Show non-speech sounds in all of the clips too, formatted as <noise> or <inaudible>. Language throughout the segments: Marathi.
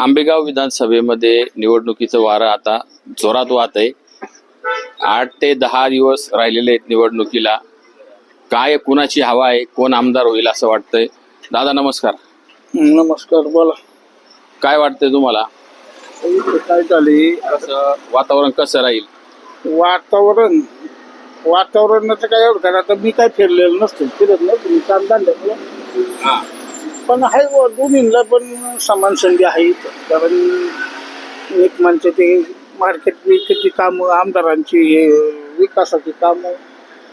आंबेगाव विधानसभेमध्ये निवडणुकीचं वारं आता जोरात वाहत आहे. आठ ते दहा दिवस राहिलेले आहेत निवडणुकीला. काय कुणाची हवा आहे कोण आमदार होईल असं वाटतंय? दादा नमस्कार. नमस्कार बोला. काय वाटतंय तुम्हाला? काय झाले कसं वातावरण कसं राहील? वातावरण वातावरणाचं काय एवढं आता मी काय फिरलेलं नसतो. फिरत मी काम धंद्यामुळं पण आहे दोन्हीला पण समान संधी आहे कारण एक म्हणजे ते मार्केट विकेटची कामं आमदारांची हे विकासाची कामं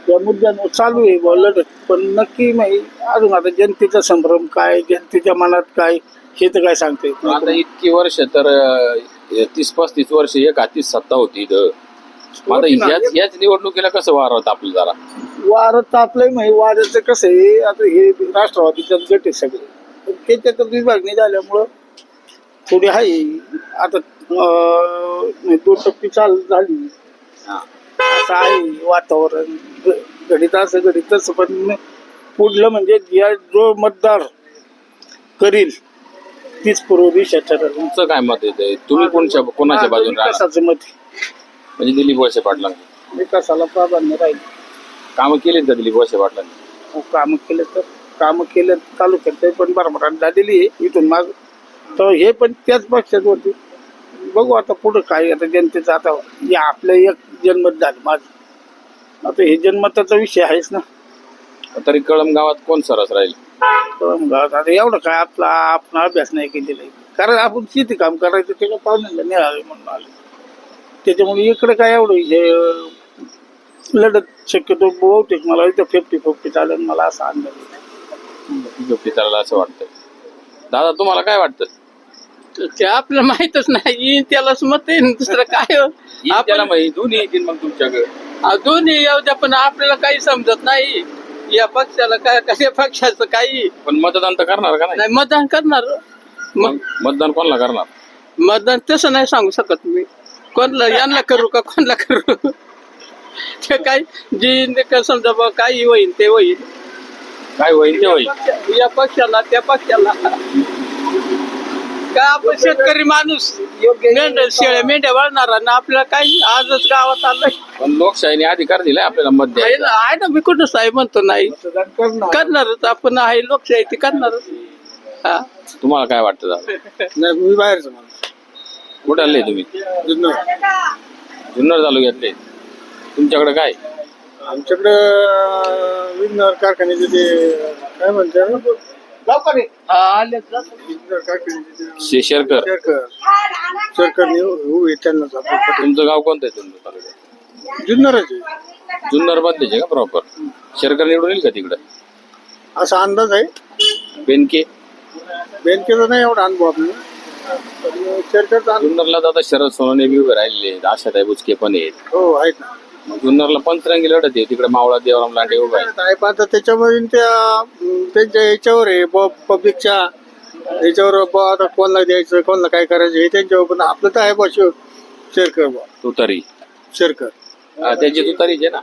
या मुद्द्यांवर चालू आहे बुवा लढत. पण नक्की नाही अजून आता जनतेचा संभ्रम काय जनतेच्या मनात काय हे तर काय सांगता येत आता नाही इतकी वर्ष तर अं, तीस पस्तीस वर्ष एक हातीच सत्ता होती इथं. मग आता होती ना. ह्याच ह्याच निवडणुकीला कसं वारवत आपलं जरा? वारं तापलंय माही वाऱ्याचं कसं आहे आता हे राष्ट्रवादीच्याच गट आहे सगळे. पण त्याच्यात विभागणी झाल्यामुळं थोडी आहे. आता अं, दोन टप्पी चाल झाली. असं आहे वातावरण. घडीत असं घडीत तसं पण पुढलं म्हणजे या जो मतदार करील तीच पूर्व दिशा ठरेल. तुमचं काय मत येते तुम्ही कोणच्या कोणाच्या बाजूने राहणार? विकासाचं मत. म्हणजे दिलीप वळसे पाटलांनी विकासाला प्राधान्य राहील. कामं केलीत का दिलीप वळसे पाटलांनी? काम केलं तर. काम केलं तालुक्यात ते पण भरभराट झालेली आहे. इथून माग तर हे पण त्याच पक्षात होते. बघू आता पुढं काय आता जनतेचं आता हे आपलं एक जन्मत झालं माझं. आता हे जन्मताचा विषय आहेच ना. तरी कळम गावात कोण सरस राहील? तर मग आता एवढं काय आपला आपण अभ्यास नाही केलेला आहे. कारण आपण शेती काम करायचं त्याला पाहुण्याला निघावे म्हणून आले. त्याच्यामुळे इकडे काय एवढं हे लढत शक्यतो बहुतेक मला इथं फिफ्टी फिफ्टी चालेल मला असा अंदाज जोपटी चालला असं वाटतंय. दादा तुम्हाला काय वाटतं ते आपलं माहितच नाही. येईन त्यालाच मत आहे दुसरं काय हो? येईल त्याला माहिती दोन्ही येतील मग तुमच्याकडे. आ, दोन्ही येऊ द्या पण आपल्याला काही समजत नाही. या पक्षाला काय कशा पक्षाचं काही पण मतदान तर करणार का नाही? नाही मतदान करणार. मग मतदान कोणाला करणार? मतदान तसं नाही सांगू शकत मी. कोणला <laughs> यांना करू का कोणला करू? ते काय जे का समजा बा काही होईल ते होईल. काय होईल ते होईल. या पक्षाला त्या पक्षाला. काय आपण शेतकरी माणूस? मेंढ्या शेळ्या मेंढ्या वळणार ना आपल्याला काही आजच गावात आलंय. पण लोकशाहीने अधिकार दिलाय आपल्याला मत ना आहे ना मी कुठं साहेब म्हणतो नाही. करणारच आपण आहे लोकशाही ती करणारच. हा. तुम्हाला काय वाटतं दादा? नाही मी बाहेरचं माणूस कुठे आले तुम्ही? जुन्नर. जुन्नर तालुक्यातले. तुमच्याकडे काय? आमच्याकडं विज्ञान कारखान्याचे ते काय हा, तर. विज्ञान कारखान्याचे ते शे- शेरकर. शेरकर. शेरकर उभे त्यांनाच आपण तुमचं गाव कोणतं आहे तुमचं जुन्नरच आहे. जुन्नर बदलीचे का प्रॉपर शेरकर निवडून येईल का तिकडं? असा अंदाज आहे. बेनके. बँकेचा नाही एवढा अनुभव आपल्याला. पण शेरकरचा अनुभव. जुन्नरला दादा शरद सोनवणे बी उभे राहिले आहेत. आशाताई बुचके पण आहेत. हो आहेत ना. जुन्नरला पंचरंगी लढत आहे. तिकडे मावळा देवराम लांडे उभा आहे आता त्या त्यांच्या याच्यावर आहे पब्लिकच्या याच्यावर आता कोणला द्यायचं कोणला काय करायचं हे त्यांच्यावर पण आपलं तर आहे बा शेअर शेअर तुतारी. शेरकर. त्यांची तुतारीच आहे ना?